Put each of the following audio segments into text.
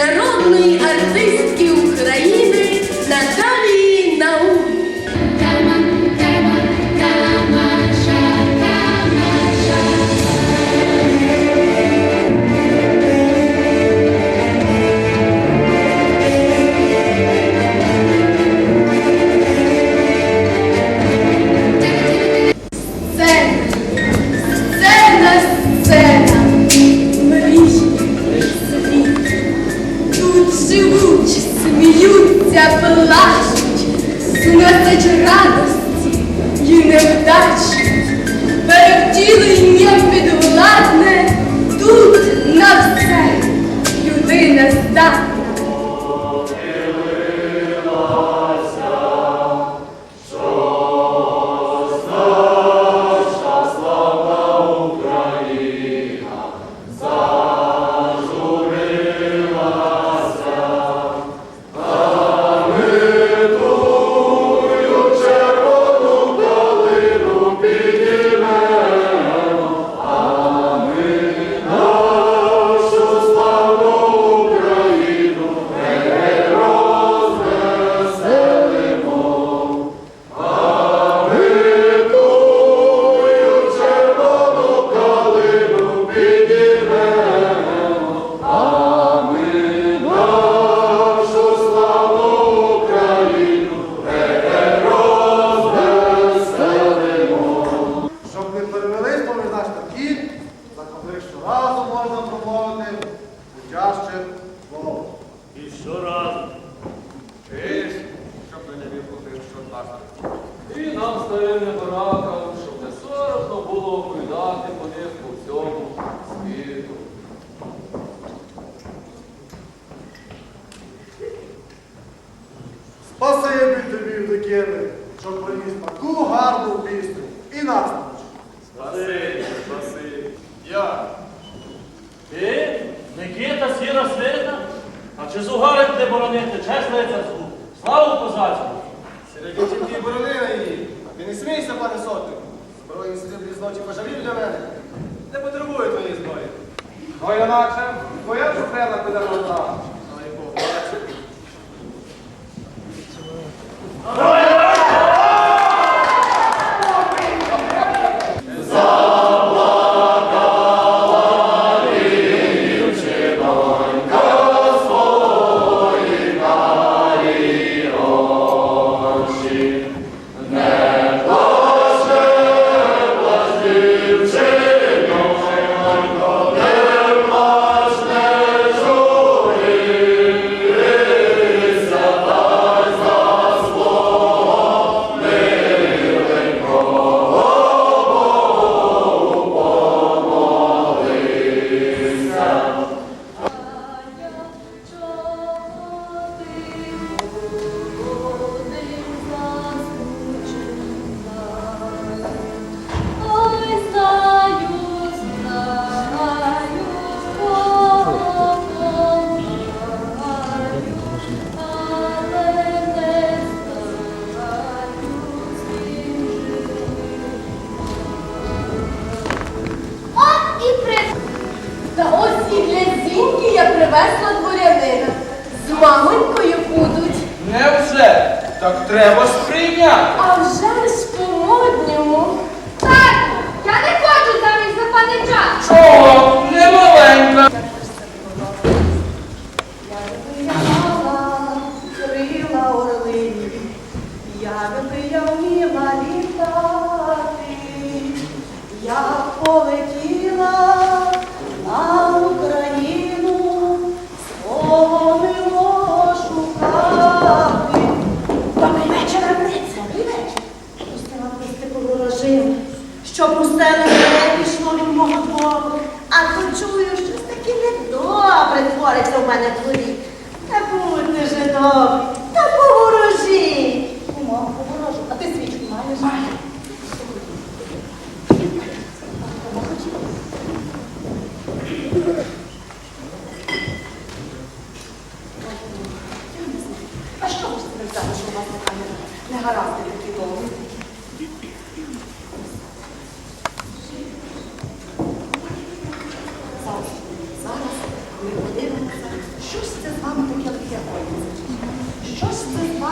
народної Тут живуть, сміються, плачуть, Сносять радості і невдачі. Перевтіленням підвладне, тут на все людина здатна. І нам старим небаракам, щоб не соромно було оповідати по них по всьому світу. Спасибі тобі, Вдокіни, що приніс таку гарну пісню і нас. Спасибі, спасибі. Я. Ти, Никита сіра свита? А чи зугарить не боронити, чесне царству? Славу козацьку! Серед тільки боронила її. Ти не смійся, пане сотник. Зброї сріблі зночі пожалів для мене. Не потребує твоєї зброї. Ну, інакше, твоя шуфрена піде на одна. Ай, побачу. З мамонькою будуть. Невже? Так треба сприйняти. А вже ж по-модньому. Тату, я не хочу заміж за панича. Чого? Не маленька. Я мала крила орлині, якби я вміла літати, не від мого двору, а то чую, щось таке недобре твориться в мене в дворі. Та будьте же добрі, та поворожіть. Кумо, поворожу, а ти свічку маєш? Маю. А що ж себе взяли, що у вас така не- негаразди такі довгі?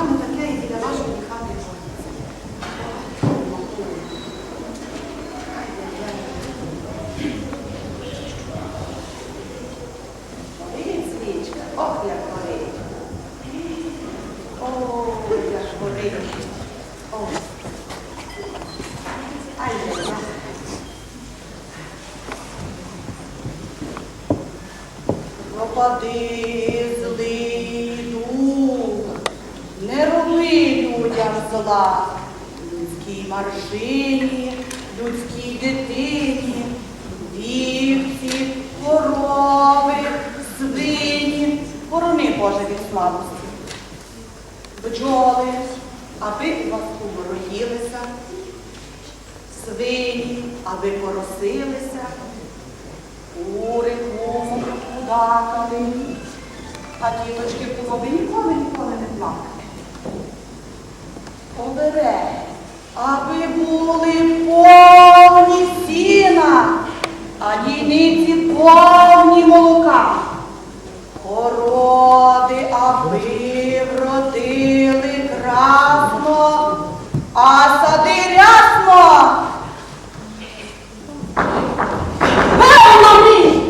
саме таке і біля вашої хати коїться. Горить свічка, ох, як горить. О, зла, людській маршині, людській дитині, вівці, корови, свині, борони Боже від слабості. Бджоли, аби у вас умороїлися, свині, аби поросилися, кури, куму, кудакали, а діточки куми ніколи ніколи не плакали. Обере, аби були повні сіна, а дійниці повні молока. Породи, аби вродили красно, а сади рясно. Певно мій!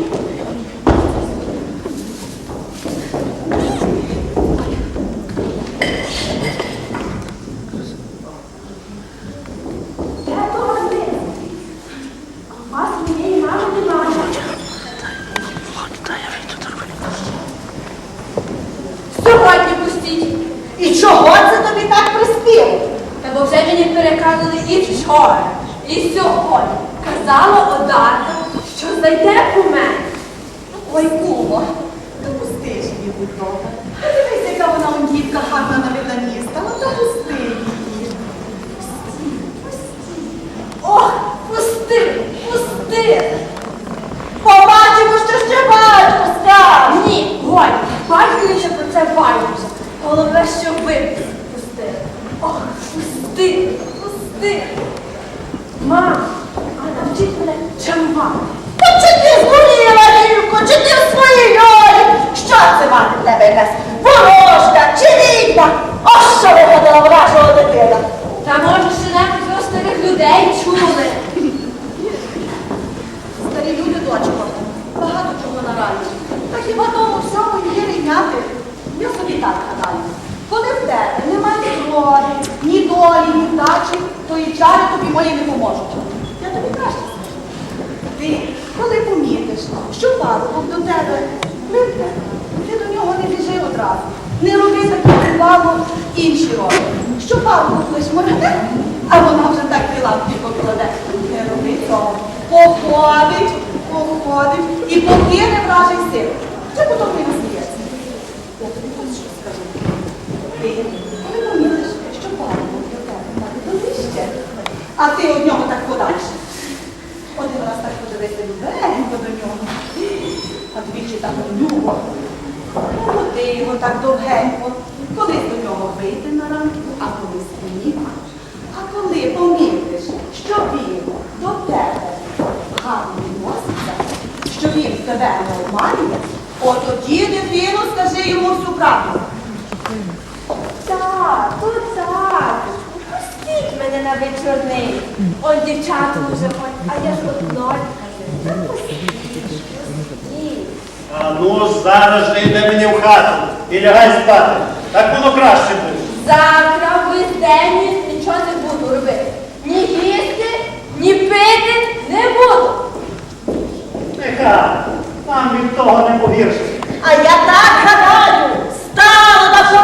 Я дорогий. А у вас моєї мами немає. Сьогодні пустіть. І чого це тобі так приспіло? Та бо вже мені переказали і вчора, і сьогодні. Казала Одарка, що зайде мене. Ой, кумо, допусти ж її, будь добра. А дивись, яка вона ондівка гарна на виданіста, ну допусти її. Ох, пусти, пусти. Побачимо, що ще батько скаже. Ні, годі, батько ще про це байдуже. Головне, що ви пустили. Ох, пусти, пусти. Мам, а навчіть мене чарувати. Та чи ти згоріла, Рівко, чи ти в своїй ролі? Що це мати в тебе якась ворожка чи відьма? Ось що виходила вражого дитина. Та може ще навіть ви старих людей чули. Старі люди, дочко, багато чого нарають. Та хіба тому всьому є рівняти? Я собі так гадаю. Коли в тебе немає ні крові, ні долі, ні вдачі, то і чари тобі мої не поможуть. Я тобі краще скажу. Ти, коли помітиш, що парубок до тебе липне, ти до нього не біжи одразу. Не роби таке увагу інші роблять. Що парубок лиш моргне, а вона вже так і лапки покладе. Не роби цього. Походить, походить і покине вражий сил. Це потім не сміється. Я тобі що скажу. Ти, коли помітиш, що парубок до тебе так ближче, а ти од нього так подальше. Один раз так подивися любенько до нього, а двічі так любо. Ти його так довгенько, коли до нього вийти на ранку, а коли спині. А коли помітиш, що він до тебе гарно відноситься, що він тебе не обманює, от тоді, дитину, скажи йому всю правду. Так, то так. Пустіть мене на вечорний. Он дівчата вже ходять, а я ж однонька. Та пустіть, пустіть. А ну зараз же йде мені в хату і лягай спати. Так було краще буде. Завтра весь день нічого не буду робити. Ні їсти, ні пити не буду. Нехай, нам від того не погірше. А я так гадаю, стало на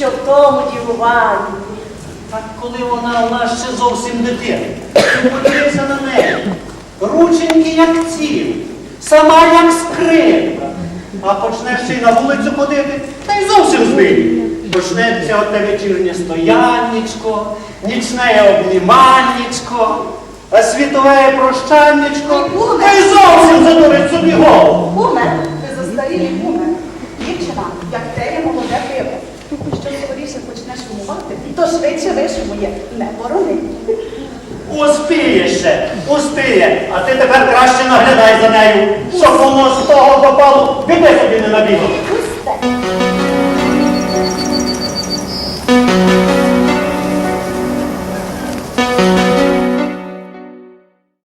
що в тому дівуванні. Так коли вона у нас ще зовсім дитина, ти подивися на неї. Рученьки як ці, сама як скрипка. А почнеш ще й на вулицю ходити, та й зовсім збиє. Почнеться оте вечірнє стояннячко, нічне обніманнячко, а світове прощаннячко, та й зовсім задурить собі голову. Куме, ти застарілі то швидше вишумує. Не борони. Успіє ще, успіє, а ти тепер краще наглядай за нею, щоб воно з того попало, біди собі не набігло.